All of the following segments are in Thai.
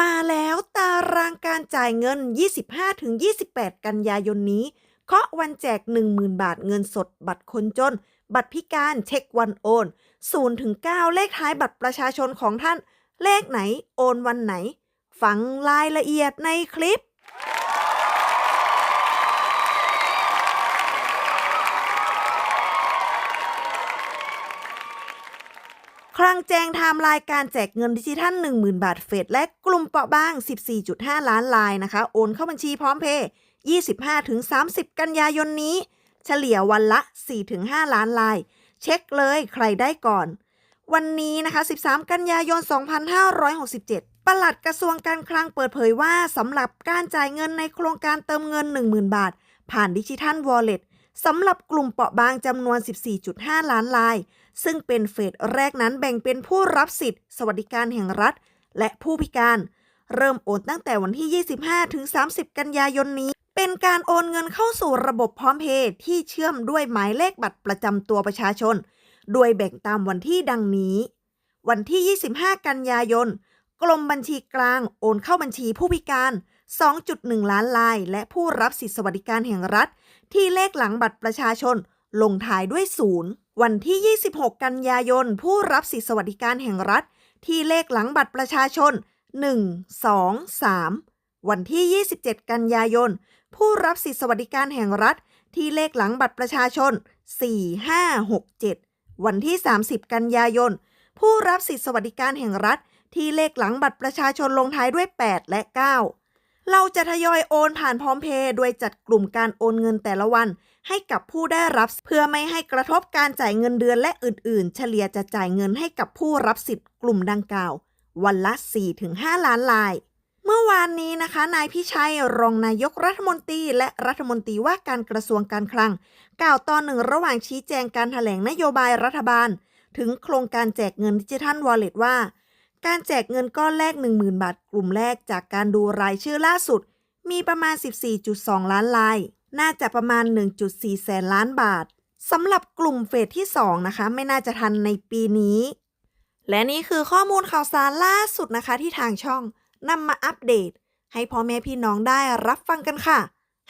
มาแล้วตารางการจ่ายเงิน 25-28 กันยายนนี้ เคาะวันแจก 10,000 บาทเงินสด บัตรคนจน บัตรพิการเช็ควันโอน0-9 เลขท้ายบัตรประชาชนของท่าน เลขไหนโอนวันไหน ฟังรายละเอียดในคลิป ครั้งแจงไทม์ไลน์การแจกเงินดิจิทัล 10,000 บาทเฟสและกลุ่มเปราะบาง 14.5 ล้านลายนะคะ โอนเข้าบัญชีพร้อมเพย์25-30 กันยายนนี้ เฉลี่ยวันละ 4-5 ล้านลาย เช็คเลยใครได้ก่อน วันนี้นะคะ 13 กันยายน 2567 ปลัดกระทรวงการคลังเปิดเผยว่าสำหรับการจ่ายเงินในโครงการเติมเงิน 10,000 บาท ผ่านดิจิทัลวอลเล็ต สำหรับกลุ่มเปราะบางจำนวน 14.5 ล้านลาย ซึ่งเป็นเฟสแรกนั้นแบ่งเป็นผู้รับสิทธิ์ สวัสดิการแห่งรัฐ และผู้พิการ เริ่มโอนตั้งแต่วันที่ 25 ถึง 30 กันยายนนี้ เป็นการโอนเงินเข้าสู่ระบบพร้อมเพย์ที่เชื่อมด้วยหมายเลขบัตรประจำตัวประชาชน โดยแบ่งตามวันที่ดังนี้ วันที่ 25 กันยายน กรมบัญชีกลางโอนเข้าบัญชีผู้พิการ 2.1 ล้านลาย และผู้รับสิทธิสวัสดิการแห่งรัฐ ที่เลขหลังบัตรประชาชน ลงท้ายด้วยศูนย์วันที่ 26 กันยายน ผู้รับสิทธิสวัสดิการแห่งรัฐ ที่เลขหลังบัตรประชาชน 1 2 3 วันที่ 27 กันยายน ผู้รับสิทธิสวัสดิการแห่งรัฐ ที่เลขหลังบัตรประชาชน 4 5 6 7 วันที่ 30 กันยายน ผู้รับสิทธิสวัสดิการแห่งรัฐ ที่เลขหลังบัตรประชาชนลงท้ายด้วย 8 และ9เรา จะทยอยโอนผ่านพร้อมเพย์โดยจัดกลุ่มการโอนเงินแต่ละวัน ให้กับผู้ได้รับเพื่อไม่ให้กระทบการจ่ายเงินเดือนและอื่นๆ เฉลี่ยจะจ่ายเงินให้กับผู้รับสิทธิ์กลุ่มดังกล่าว วันละ 4-5 ล้านลาย เมื่อวานนี้นะคะ นายพิชัยรองนายกรัฐมนตรี และรัฐมนตรีว่าการกระทรวงการคลัง กล่าวตอนหนึ่งระหว่างชี้แจงการถแถลงนโยบายรัฐบาล ถึงโครงการแจกเงินดิจิทัลวอลเล็ตว่า การแจกเงินก้อนแรก 10,000 บาทกลุ่มแรกจากการดูรายชื่อล่าสุด มีประมาณ 14.2 ล้านลาย น่าจะประมาณ 1.4 แสนล้านบาทสำหรับกลุ่มเฟสที่ 2 นะคะ ไม่น่าจะทันในปีนี้ และนี่คือข้อมูลข่าวสารล่าสุดนะคะที่ทางช่องนำมาอัปเดต ให้พ่อแม่พี่น้องได้รับฟังกันค่ะ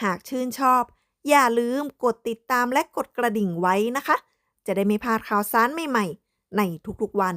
หากชื่นชอบ อย่าลืมกดติดตามและกดกระดิ่งไว้นะคะ จะได้ไม่พลาดข่าวสารใหม่ๆ ในทุกๆวัน